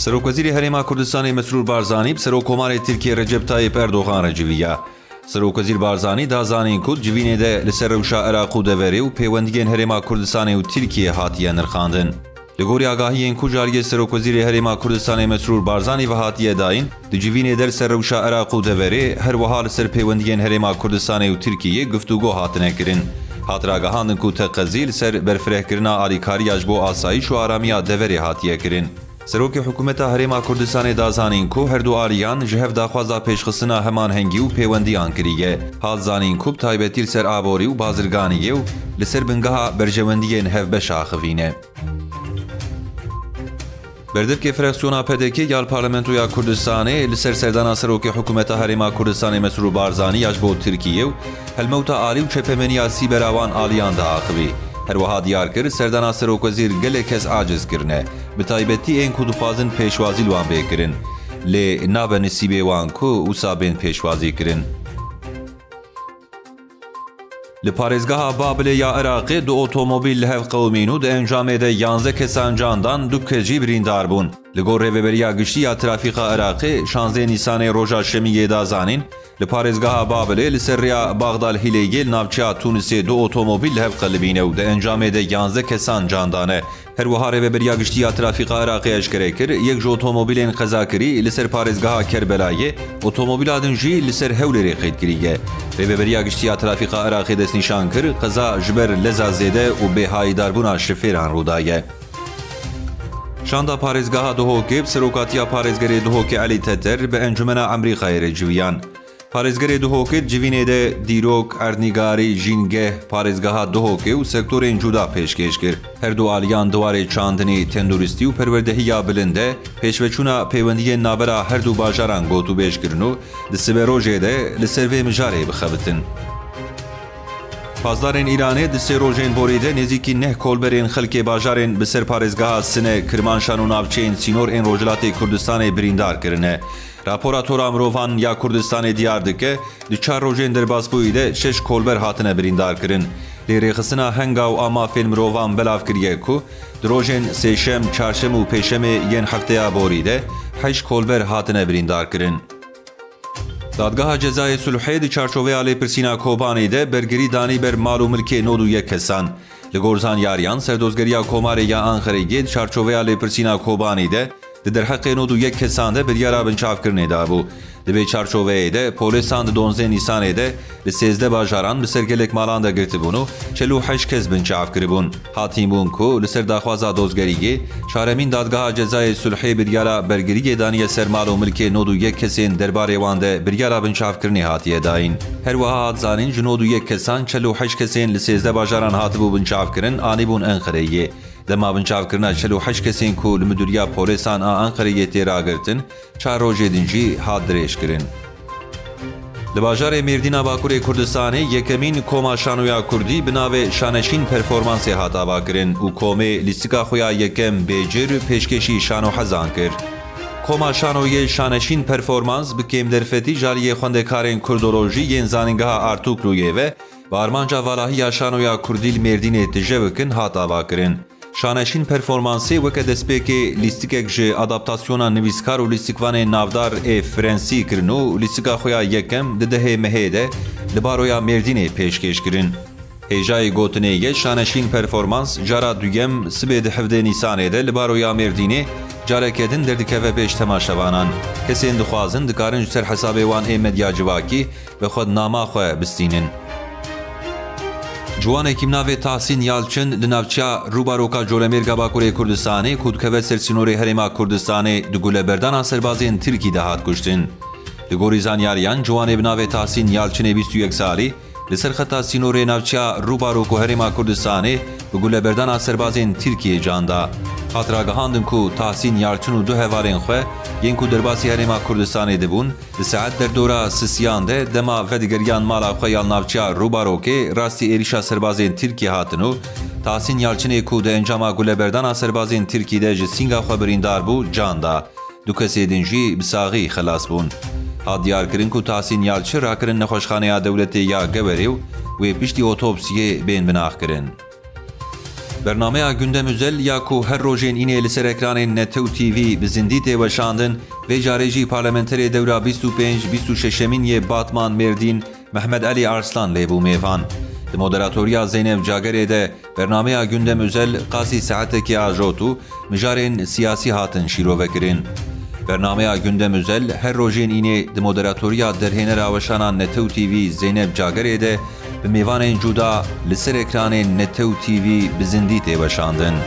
Serokvezîrê Herêma Kurdistanê Mesrûr Barzanî bi Serokkomarê Tirkiye Recep Tayyip Erdoğan re civiya. Serokvezîr Barzanî da zanîn ku civînê de li ser rewşa Iraq û deverê û peywendiyên Herêma Kurdistanê û Tirkiye hatiye nirxandin. Li gorî agahiyên ku cariyê Serokvezîrê Herêma Kurdistanê Mesrûr Barzanî ve hatiye dayîn, di civînê der ser rewşa Iraq û deverê her wiha li ser peywendiyên Herêma Kurdistanê û Tirkiye guftûgo hatine سروکی حکومت هریم کردستان دازانین کو هر دو آریان جهف دخواست پیش خصنا همان هنگی و پیوندی آن کریه. حال زانین کوب تایبتر سر آبوري و بازرگانی او لسر بنگاه بر جوانی این هف بشه خوینه. برده که فرخسونا پدکی یال پارلمان توی کردستان لسر سر دان که حکومت هریم کردستان مسرو بارزانی یجبو ترکیه او هلموتا آریو چپمنی آسی بر آوان آلیان دا خوی. Serokwezîr gelek kes aciz kirine. Bi taybetî ên ku dixwazin pêşwazî li wan bêkirin. Lê nabe nisîbê wan ku wisa bên pêşwazî kirin. Li parêzgeha Babilê ya Iraqê du otomobîl li hev qewmîn û di 11 kesan candan du kes jî birîndar bûn. Li gor rêveberiya giştî ya trafîqa Iraqê 16 Nîsanê roja şemiyê da zanîn, li parêzgeha Babilê li ser rêya Hilêgê li navçeya Tunisê du otomobîl li hev qelibîne û di encamê de 11 kesan candane. Her wiha rêveberiya giştî ya trafîqa Iraqê eşkere kir, yek ji otomobîlên qezakirî li ser parêzgeha Kerbelayê, otomobîla din jî li ser Hewlêrê qeydkiriye. Rêveberiya giştî ya trafîqa Iraqê destnîşan kir, qeza ji ber leza zêde û bêhayîdarbûna şifêran rûdaye. Şanda parêzgeha Duhokê serokatiya parêzgerê Duhokê Elî Teter bi Encumena Emerîkayê re civiyan. Parêzgerê Duhokê civînê de dîrok, ernîgarî, jîngeh, parêzgeha Duhokê û sektorên cuda pêşkêş kir. Her du aliyan diwarê çandinê, tenduristî û perwerdehiya bilind de pêşveçûna peywendiyên navbera her du bajaran gotûbêj kirin û di siberojê de li ser vê mijarê bixebitin. Pazdarên Îranê di sê rojên borî de nêzîkî neh kolberên xelkê bajarên bi ser parêzgeha Sine, Kirmanşan û navçeyên sînor ên Rojhilatê Kurdistanê birîndar kirine. Rapora tora mirovan ya Kurdistanê diyar dike, di çar rojên derbasbûyî de şeş kolber hatine birîndar kirin. Lê rêxistina henga û amafên mirovan belav kiriye ku, di rojên sêşem, çarşem û pêşemê yên hefteya borî de heş kolber hatine birîndar kirin. Dadgeha Cezayê Sulhê di çarçoveya lêpirsîna Kobanê de bergirî danî ber mal û milkê nod û kesan. Li gor zanyariyan serdozgeriya Komarê ya Anxereyê di çarçoveya lêpirsîna Kobanê de di derheqê nod û yek kesan de biryara binçavkirinê dabû. Di vê çarçoveyê de polisan di donzê Nîsanê de li sêzde bajaran bi ser gelek malan da girtibûn û çel û heş kes binçav kiribûn. Hatîn bûn ku li ser daxwaza dozgeriyê şaremîn dadgeha Cezayê Sulhê biryara bergiriyê daniye ser mal û milkê nod û yek kesên derbarê wan de biryara binçavkirinê hatiye dayîn. Her wiha hat zanîn ji nod û yek kesan çel û heş kesên li sêzde bajaran hatibû binçavkirin anîbûn Enxereyê. Dema binçavkirina çel û heş kesên ku li müdiriya polisan a Enxereyê tê ragirtin, çar rojê din jî hat dirêj kirin. Li bajarê Mêrdîna Bakurê Kurdistanê yekemîn koma şanoya Kurdî bi navê şaneşîn performansê hat avakirin û komê lîstika xwe ya yekem bêcir pêşkeşî şano hezan kir. Koma şanoyê şaneşîn performans bi kêmderfetî jariyê xwendekarên kurdolojî yên zanîngeha Artuklûyê ve bi armanca valahiya şanoya Kurdî li Mêrdînê tije bikin hat avakirin. Şaneşîn performansê weke destpêkê lîstikek ji adaptasyona nivîskar û lîstikvanên navdar ê Frensî kirin û lîstika xwe ya yekem di dehê mehê de li baroya Mêrdînê pêşkêş kirin. Hêjayê gotinê şaneşîn performans cara duyem sibê di hevdê Nîsanê de li baroya Mêrdînê careke din derdikeve pêş temaşevanan. Kesên dixwazin dikarin ji ser hesabê wan ê medya civakî ve xwe nama xwe bistînin. Ciwanekî navê Tahsîn Yalçin li navçeya Rûbaroka Colemêrga Bakurê Kurdistanê ku dikeve ser sînorê Herêma Kurdistanê di guleberdana serbazên Tirkî de hat kuştin. Li gorî zanyariyan ciwanê bi navê Tahsîn Yalçinê 21 salî li ser xeta sînorê navçeya Rûbarok û Herêma Kurdistanê bi. Hatiragehandin ku Tahsîn Yalçin û du hevalên xwe yên ku derbasî Herêma Kurdistanê dibûn, li saet derdora sisiyan de dema vedigeriyan mala xwe ya navçeya Rûbarokê rastî êrişa serbazên Tirkiye hatin û Tahsîn Yalçinê ku di encama guleberdana serbazên Tirkî de ji sînga xwe birîndar bû can da. Du kesê din jî bi saxî xelas bûn. Hat diyarkirin ku Tahsîn Yalçin rakirin nexweşxaneya dewletê ya Geverê û wê piştî otopsiyê bên binax ya ku her rojên înê li ser ekranên Netew TV bi zindî tê weşandin vê carê jî parlamenterê dewra 25-26 min yê Batman Mêrdîn Mehmed Ali Arslan lêbû mêvan. Di moderatoriya Zeynep Cagerê de bernameya gündem özel qasî saetekê ajotu mijarên siyasî hatin şîrovekirin. Bernameya gündem özel her rojên înê di moderatoriya derhênera weşana Netew TV Zeynep Cagerê de به میوان این جودا لیست اکران نتیو تیوی به زنده تی باشند.